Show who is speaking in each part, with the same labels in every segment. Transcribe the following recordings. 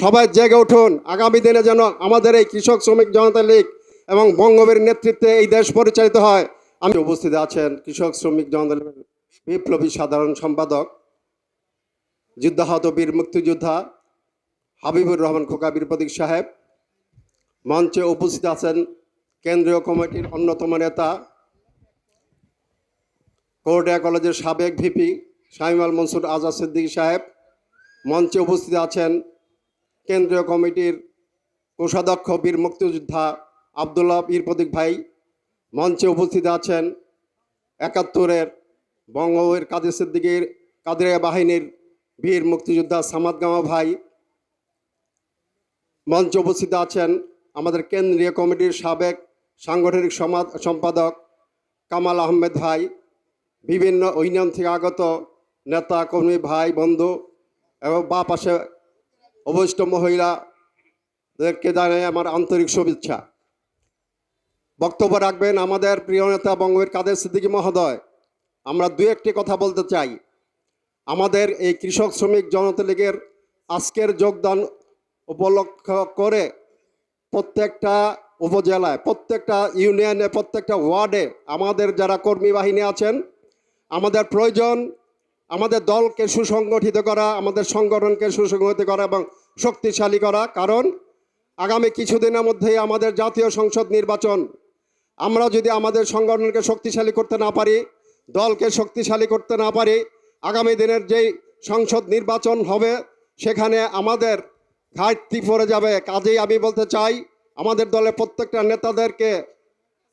Speaker 1: সবাই জেগে উঠুন। আগামী দিনে যেন আমাদের এই কৃষক শ্রমিক জনতা লীগ এবং বঙ্গবীর নেতৃত্বে এই দেশ পরিচালিত হয়। আমি উপস্থিত আছেন কৃষক শ্রমিক জনতা লীগের বিপ্লবী সাধারণ সম্পাদক, যুদ্ধাহত বীর মুক্তিযোদ্ধা হাবিবুর রহমান খোকা বীর প্রতীক সাহেব। মঞ্চে উপস্থিত আছেন কেন্দ্রীয় কমিটির অন্যতম নেতা কোর্টিয়া কলেজের সাবেক ভিপি শামিমাল মনসুর আজাদ সিদ্দিক সাহেব। মঞ্চে উপস্থিত আছেন কেন্দ্রীয় কমিটির কোষাধ্যক্ষ বীর মুক্তিযোদ্ধা আবদুল্লাহ প্রতীক ভাই মঞ্চে উপস্থিত আছেন একাত্তরের বঙ্গবীর কাদের সিদ্দিকীর কাদিরিয়া বাহিনীর বীর মুক্তিযোদ্ধা সামাদ গামা ভাই মঞ্চে উপস্থিত আছেন আমাদের কেন্দ্রীয় কমিটির সাবেক সাংগঠনিক সমাজ সম্পাদক কামাল আহমেদ ভাই, বিভিন্ন ইউনিয়ন থেকে আগত নেতা কর্মী ভাই, বন্ধু এবং বা পাশে অবশিষ্ট মহিলাদেরকে জানাই আমার আন্তরিক শুভেচ্ছা। বক্তব্য রাখবেন আমাদের প্রিয় নেতা বঙ্গবীর কাদের সিদ্দিকী মহোদয়। আমরা দু একটি কথা বলতে চাই। আমাদের এই কৃষক শ্রমিক জনতা লীগের আজকের যোগদান উপলক্ষ করে প্রত্যেকটা উপজেলায়, প্রত্যেকটা ইউনিয়নে, প্রত্যেকটা ওয়ার্ডে আমাদের যারা কর্মী বাহিনী আছেন, আমাদের প্রয়োজন আমাদের দলকে সুসংগঠিত করা, আমাদের সংগঠনকে সুসংগঠিত করা এবং শক্তিশালী করা। কারণ আগামী কিছুদিনের মধ্যেই আমাদের জাতীয় সংসদ নির্বাচন। আমরা যদি আমাদের সংগঠনকে শক্তিশালী করতে না পারি, দলকে শক্তিশালী করতে না পারি, আগামী দিনের যেই সংসদ নির্বাচন হবে, সেখানে আমাদের ঘাটতি পড়ে যাবে। কাজেই আমি বলতে চাই, আমাদের দলের প্রত্যেকটা নেতাদেরকে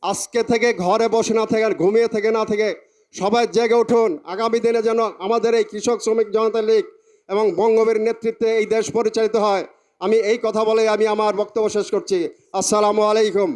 Speaker 1: আজকে থেকে ঘরে বসে না থেকে ঘুমিয়ে থেকে না থেকে সবাই জেগে উঠুন। আগামী দিনে যেন আমাদের এই কৃষক শ্রমিক জনতা লীগ এবং বঙ্গবীর নেতৃত্বে এই দেশ পরিচালিত হয়। আমি এই কথা বলে আমি আমার বক্তব্য শেষ করছি। আসসালামু আলাইকুম।